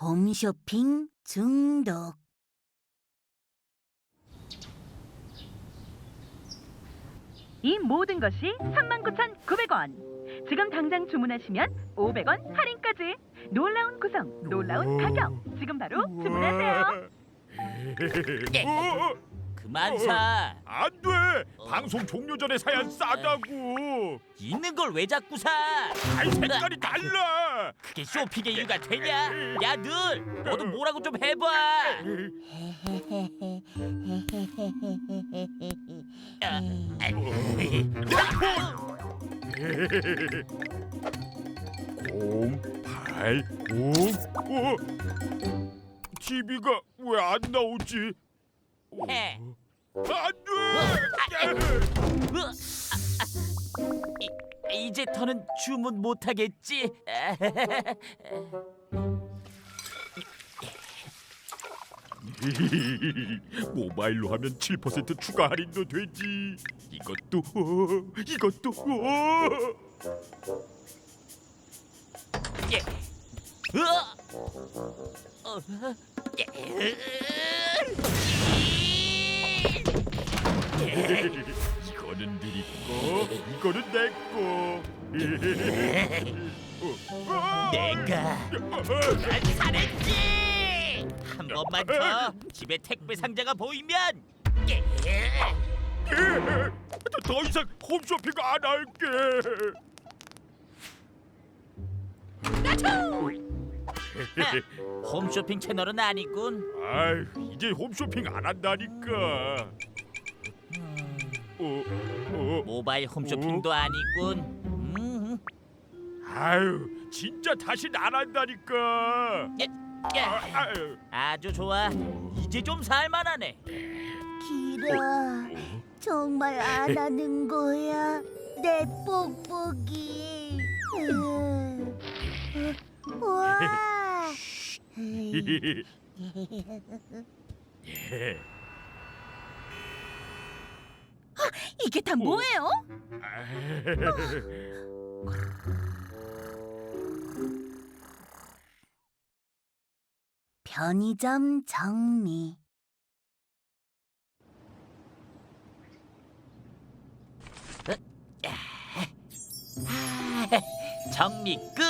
홈쇼핑 중독. 이 모든 것이 39,900원. 지금 당장 주문하시면 500원 할인까지. 놀라운 구성, 놀라운 가격. 지금 바로 주문하세요. 어, 그만 사. 안 돼. 방송 종료 전에 사야 싸다고. 있는 걸 왜 자꾸 사? 아이 색깔이 달라. 그게 쇼핑의 이유가 되냐? 야, 늘 너도 뭐라고 좀 해봐. 아, 공, 팔, 공. 어? TV가 왜 안 나오지? 어? 해. 안 돼. 으, 아, 아. 이, 이제 더는 주문 못 하겠지. 모바일로 하면 7% 추가 할인도 되지. 이것도 어, 이것도 어. 예. 으아! 어, 예. 이거는 느리 거, 이거는 내 거. 어, 내가 난 잘했지. 한 번만 더 집에 택배 상자가 보이면 예. 더, 더 이상 홈쇼핑 안 할게. 홈쇼핑 채널은 아니군. 아이, 이제 홈쇼핑 안 한다니까. 어, 어, 모바일 홈쇼핑도 아니군. 음, 아유, 진짜 다신 안 한다니까. 예, 아, 예. 아유. 아주 좋아. 이제 좀 살만하네. 기라, 정말 안 하는 거야? 내 뽁뽁이. 으, 으, 와. 예. 이게 다 뭐예요? 편의점 정리. 정리 끝.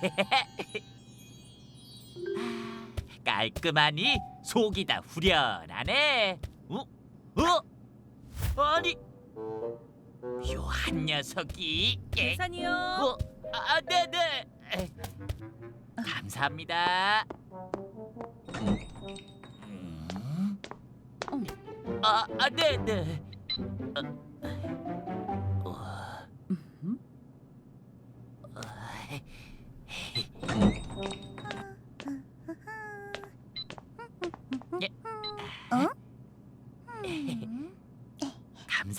깔끔하니 속이 다 후련하네. 어? 어? 아니, 요한 녀석이. 예. 계산이요. 어? 아, 네네. 감사합니다. 음. 아, 아, 네네.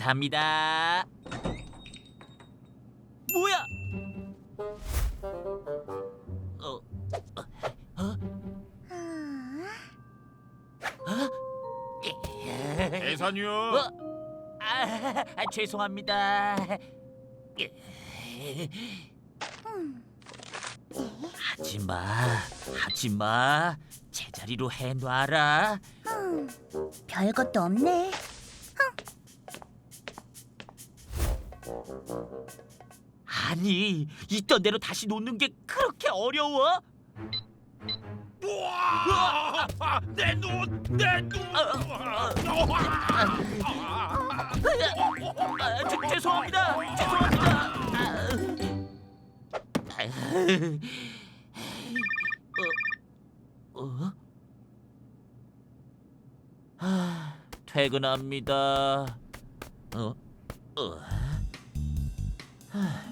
감사합니다. 뭐야? 어, 어, 어? 예. 계산이요. 어? 아, 아, 죄송합니다. 하지 마, 하지 마. 제자리로 해놔라. 별것도 없네. 아니, 있던 대로 다시 놓는 게 그렇게 어려워? 우와! 내 눈, 내 눈. 아, 죄, 죄송합니다. 죄송합니다. 아, 어, 어? 아, 퇴근합니다. 어? 어? 하,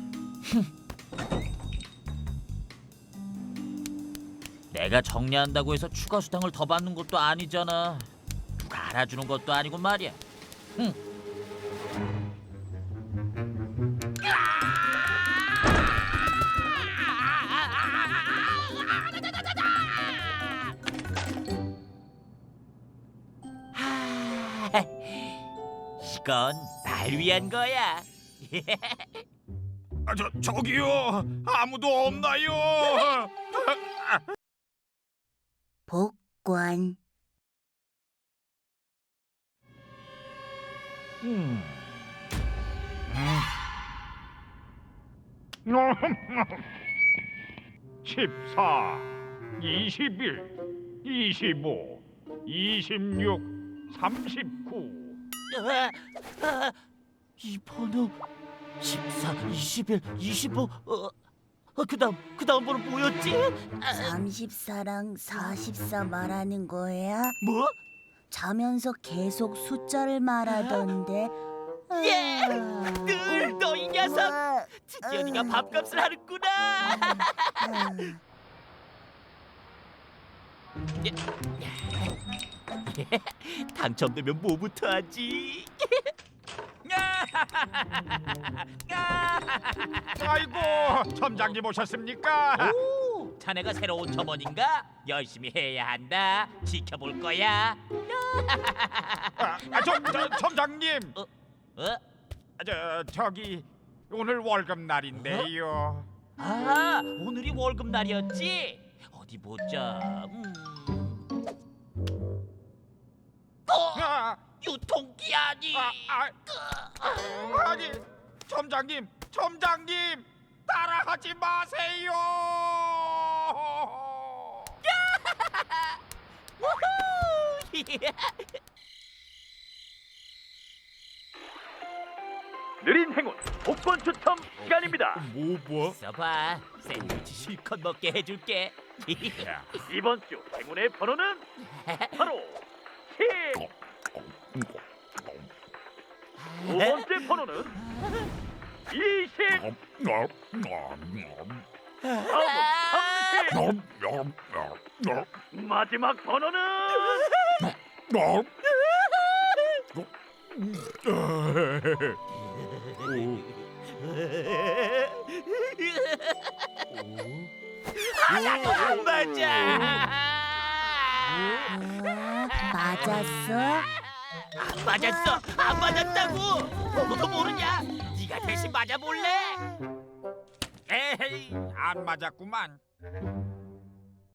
내가 정리한다고 해서 추가 수당을 더 받는 것도 아니잖아. 누가 알아주는 것도 아니고 말이야. 흠. 하, 이건 날 위한 거야. 아, 저 저기요. 아무도 없나요? 복권. 음. 십사, 이십일, 이십오, 이십육, 삼십구. 아, 아, 이 번호 14, 21, 25. 어, 어, 그다음 그다음 번호 뭐였지? 아, 34랑 44 말하는 거야? 뭐? 자면서 계속 숫자를 말하던데. 예! 아. 늘너 이 녀석. 아, 드디어 네가 밥값을 하는구나. 아. 당첨되면 뭐부터 하지? 아이고, 점장님 오셨습니까? 오, 자네가 새로운 점원인가? 열심히 해야 한다. 지켜볼 거야. 아, 아, 저, 저, 점장님, 어? 아, 저 저기 오늘 월급 날인데요. 아, 오늘이 월급 날이었지? 어디 보자. 음. 어, 아, 유통기한이. 아, 아, 아니, 점장님, 점장님, 따라하지 마세요. 우후! 느린 행운 복권 추첨 시간입니다. 뭐 뭐? 있어봐. 샌드위치 실컷 먹게 해줄게. 이번 주 행운의 번호는 바로 마지막 번호는 맞아. 어, 맞았어? 안 맞았어. 안 맞았다고. 뭐 모르냐? 네가 대신 맞아볼래? 에이, 안 맞았구만.